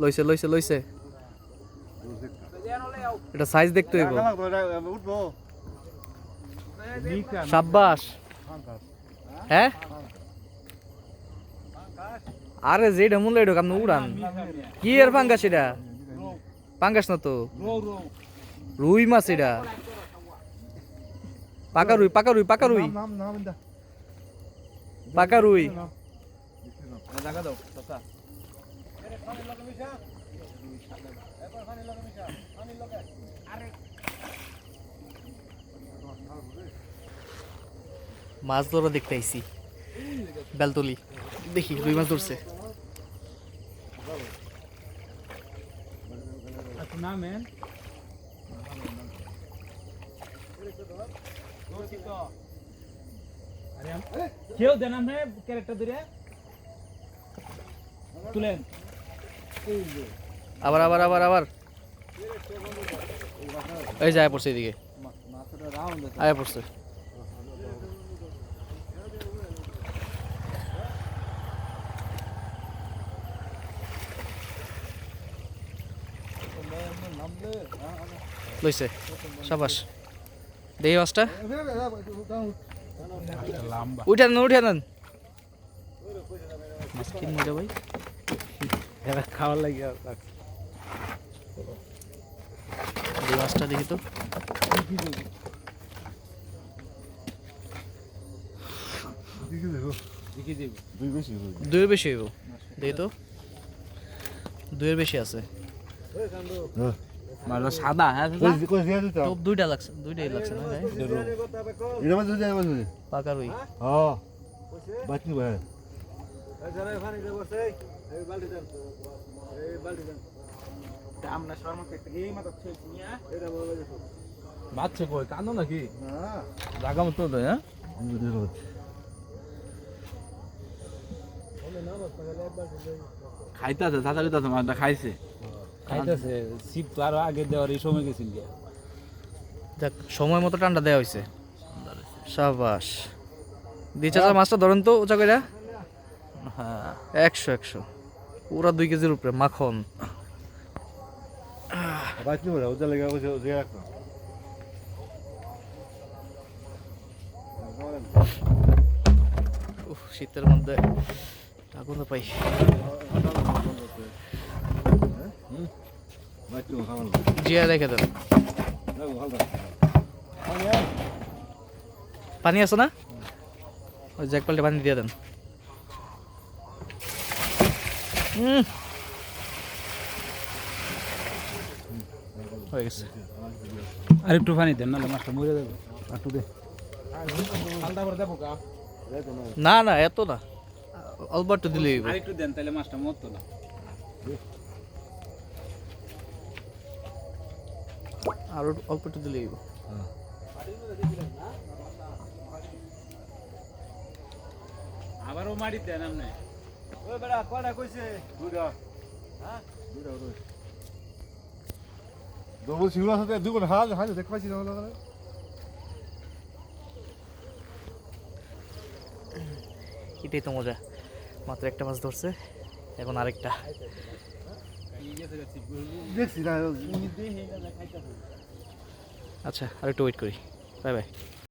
লইছে লইছে লইছে। এটা সাইজ দেখতে হইব। সাব্বাস। হ্যাঁ? আরে যেটা মূল্য এটা আপনি উড়ান। কি এর পাঙ্গাস এটা? পাঙ্গাস না তো? রুই মাছ এটা। পাকা রুই পাকা রুই পাকা রুই। পাকা রুই। মাছ ধরা দেখতে আইছি বেলতলি। দেখি রুই মাছ ধরছে। কেউ দেন ক্যারেক্টার ধরে। তুলেন। আবার আবার আবার আবার। এই যায় পড়ছে এদিকে। আয়া পড়ছে। লইছে। সাবাস। দেখি মাছটা উঠে নেন উঠে নেন মাছ কি মজা ভাই? খাওয়ার লাগে এই মাছটা দেখি তো। দেখি দুইয়ের বেশি হইব। দেখি তো। দুইয়ের বেশি আছে। সাদা হ্যাঁ তো দুইটা লাগছে দুইটাই লাগছে না ভাই? পাকা রুই। বাচ্চা কই? কান্দো নাকি? জাগা মতো তো হ্যাঁ? খাইতেছে তাড়াতাড়ি তো মাছটা খাইছে। খাইতেছে শীত তো আরও আগে দেওয়ার এই সময় গেছিল যাক সময় মতো ঠান্ডা দেওয়া হয়েছে সাবাস। দিয়ে চাচা মাছটা ধরেন তো উঁচা করে হ্যাঁ একশো একশো। পুরা দুই কেজির উপরে মাখন। শীতের মধ্যে আগুন পাই। জিয়া রেখে দেন। পানি আছে না? ওই জ্যাক পাল্টে পানি দিয়ে দেন। হয়ে গেছে আর একটু পানি দেন নাহলে মাছটা মরে যাবে। একটু দে। না না এত না। অল্প একটু দিলেই আর একটু দেন তাহলে মাছটা মরতো না। আরও অল্প একটু দিলেই আবারও মারি দেন আপনি। ওই বেড়া কয়টা কইছে? দুইটা। হ্যাঁ? সাথে হাল হাল দেখ পাইছি না এটাই তো মজা। মাত্র একটা মাছ ধরছে এখন আরেকটা। দেখছি না আচ্ছা আর একটু ওয়েট করি। Bye bye